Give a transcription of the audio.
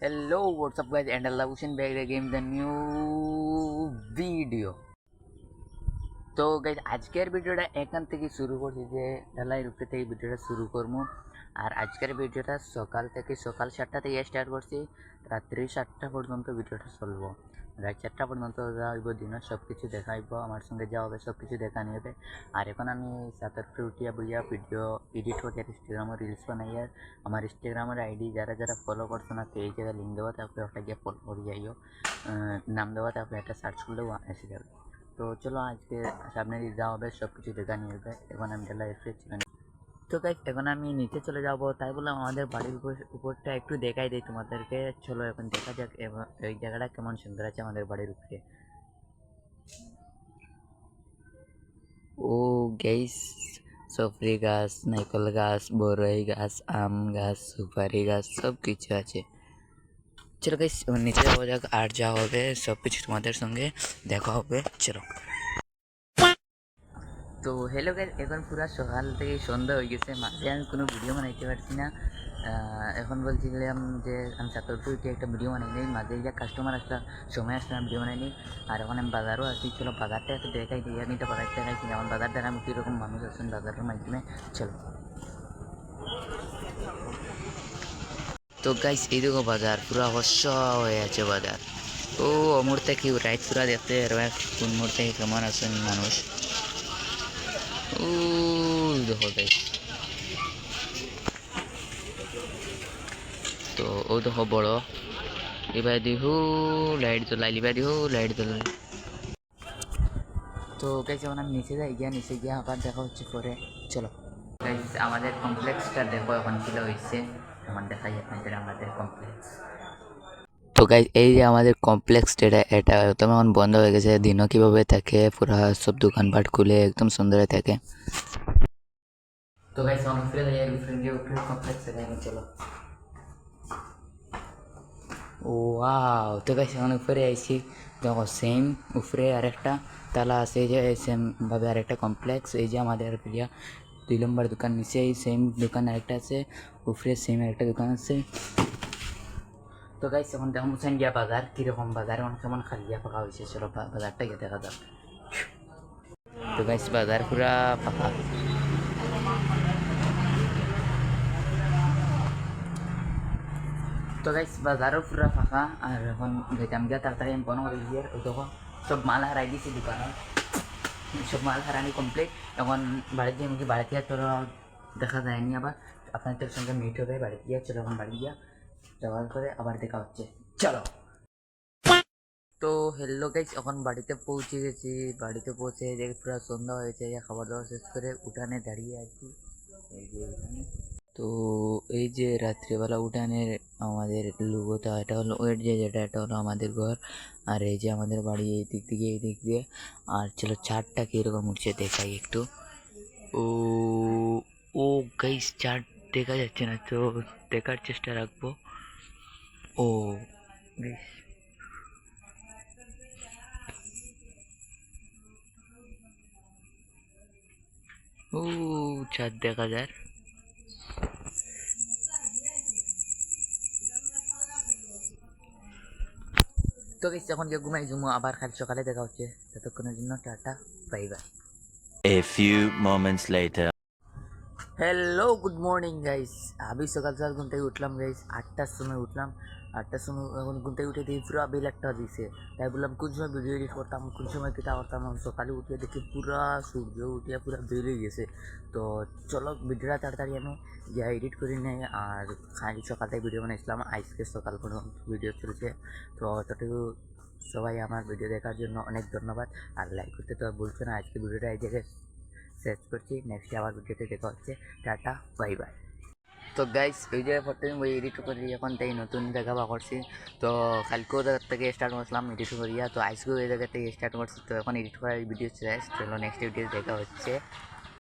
Hello, what's up guys and Allah Hussein back again with a new video. তো guys আজকের ভিডিওটা এখান থেকে শুরু করছি যে, ঢালাই রূপে থেকে ভিডিওটা শুরু করব। আর আজকের ভিডিওটা সকাল থেকে সকাল সাতটা থেকে স্টার্ট করছি। রাত্রি সাতটা পর্যন্ত ভিডিওটা চলবো। রাত চারটা পর্যন্ত যাইব দিনের সব কিছু দেখাইব আমার সঙ্গে যা হবে সব কিছু দেখা নিয়ে হবে। আর এখন আমি সাতের উঠিয়া বইয়া ভিডিও এডিট করি ইনস্টাগ্রামে রিলস বানাই, আর আমার ইনস্টাগ্রামের আইডি যারা যারা ফলো করছ না তো এই জায়গায় লিঙ্ক দেওয়া তারপরে ওটা গিয়ে ফলো করে যাইও। নাম দেওয়া তারপরে একটা সার্চ করলেও এসে যাবে। তো চলো আজকে সামনে দিয়ে যা হবে সব কিছু দেখা নিয়ে হবে এখন আমি ডেলা এসেছি তো গাইজ এখন আমি নিচে চলে যাব। তাই বললাম আমাদের বাড়ির উপর, উপরটা একটু দেখাই দিই তোমাদেরকে। চলো এখন দেখা যাক এই জায়গাটা কেমন সুন্দর আছে আমাদের বাড়ির উপরে। ও গাইস সফরি গাছ নাইকল গাছ, বরই গাছ, আম গাছ, সুপারি গাছ সব কিছু আছে। চলো গাইস নিচে যাওয়া যাক, আর যা হবে সব কিছু তোমাদের সঙ্গে দেখা হবে। চলো। তো হ্যালো গাইস এখন পুরো সকাল থেকে সন্ধ্যা হয়ে গেছে। মাঝে আমি কোনো ভিডিও বানাইতে পারছি না। এখন বলছিলাম যে আমি চাকরপুর উঠে একটা ভিডিও বানাই নিই। মাঝে যা কাস্টমার আসলে, সময় আসলে আমি ভিডিও বানাই নিই। আর এখন আমি বাজারও আসি চলো, বাজারটা একটু দেখাই দিই। আমি তো বাজার দেখাইছি যেমন বাজার দ্বারা আমি কীরকম মানুষ আছেন বাজারের মাধ্যমে। চলো। তো গাইস এই দেখো বাজার, পুরো অবশ্য হয়ে আছে বাজার। ও মুহূর্তে কি রাইট পুরা দেখতে কোন মুহূর্তে কেমন আছেন মানুষ? ও দেখো গাইস তো ও দেখো বড়। এবার দিহু লাইট জ্বলাই লিবা দিহু লাইট জ্বলাই তো গাইস এখন আমি নিচে যাই, গিয়া নিচে গিয়া আবার দেখা হচ্ছে পরে। চলো। গাইস আমাদের কমপ্লেক্সটা দেখো, এখন কি হয়েছে। আমার দেখাই আপনাদের আমাদের কমপ্লেক্স তো গাইজ এই যে আমাদের কমপ্লেক্স এটা এটা একদম এখন বন্ধ হয়ে গেছে। দিনও কীভাবে থাকে পুরো সব দোকানপাট খুলে একদম সুন্দর থাকে। তো গাইজ অনেক ফিরে যাই ফ্রেন্ড উপরে কমপ্লেক্স দেখেন চলো। ওয়াও তো গাইজ অনেক উপরে আইছি। দেখো সেম উপরে আরেকটা তালা আছে যে সেম ভাবে আরেকটা কমপ্লেক্স এই যে আমাদের প্রিয়া দুই নম্বর দোকান নিচে, এই সেম দোকান আরেকটা আছে, উপরে সেম আরেকটা দোকান আছে। তো গাইস এখন দেখুন মুসেন গিয়া বাজার, কীরকম বাজার, এখন কেমন খালিয়া ফাঁকা হয়েছে চলো বাজারটা গিয়ে দেখা যাক। তো গাইস বাজার পুরা ফাঁকা তো গাইস বাজারও পুরা ফাঁকা আর এখন যেতাম গিয়া তাড়াতাড়ি আমি করে দিয়ে ওই দেখো, সব মাল হারাই দিয়েছি দোকানত সব মাল হারানি কমপ্লিট এখন বাড়ি দিয়ে আমাকে বাড়ি দিয়ে তোরা দেখা যায়নি আবার? আপনাদের সঙ্গে মিট হবে বাড়ি দিয়ে চলো, এখন বাড়ি গিয়া যাওয়ার পরে আবার দেখা হচ্ছে। চলো। তো হ্যালো গাইস এখন বাড়িতে পৌঁছে গেছি। বাড়িতে পৌঁছে দেখি পুরো সন্ধ্যা হয়েছে খাবার দাবার শেষ করে উঠানে দাঁড়িয়ে আছি। এই যে তো এই যে রাত্রিবেলা উঠানের আমাদের লুগোটা এটা হলো ওয়েট যে যেটা এটা হলো আমাদের ঘর। আর এই যে আমাদের বাড়ি এই দিক থেকে এই দিক দিয়ে। আর চলো চারটা কীরকম উঠছে দেখাই একটু। ও ও গাইস চার দেখা যাচ্ছে না তো, দেখার চেষ্টা রাখব। ও বেশ ও, চাঁদ দেখা যার। তো গেছি এখন গিয়ে ঘুমাই জুমো আবার কাল সকালে দেখা হচ্ছে ততক্ষণের জন্য tata bye bye A few moments. Hello good morning guys আমি সকাল সকাল ঘুম থেকে উঠলাম গাইস আটটার সময় উঠলাম। আটটার সময় এখন ঘুম থেকে উঠে দেখি পুরো বেল একটা দিছে। তাই বললাম, কোন সময় ভিডিও এডিট করতাম, কোন সময় কিতা করতাম সকালে উঠে দেখি পুরা সূর্য উঠিয়া পুরা বেলে গেছে। তো চলো, ভিডিওটা তাড়াতাড়ি আমি যা এডিট করি নেই, আর খাই সকাল থেকে ভিডিও বানাইছিলাম, আজকে সকাল পর্যন্ত ভিডিও চলছে। তো অতটুকু সবাই আমার ভিডিও দেখার জন্য অনেক ধন্যবাদ। আর লাইক করতে তো ভুলছো না, আজকে ভিডিওটা এই জায়গায় শেষ করছি নেক্সট আবার ভিডিওতে দেখা হচ্ছে। টাটা বাই বাই তো গাইস ওই জায়গায় প্রথমে ওই এডিট করি এখন তাই নতুন জায়গা বা করছি, তো কালকেও জায়গা থেকে স্টার্ট করছিলাম এডিট করিয়া। তো আজকেও এই জায়গা থেকে স্টার্ট করছি, তো এখন এডিট করার ভিডিও শেষ চলো নেক্সট ভিডিও দেখা হচ্ছে।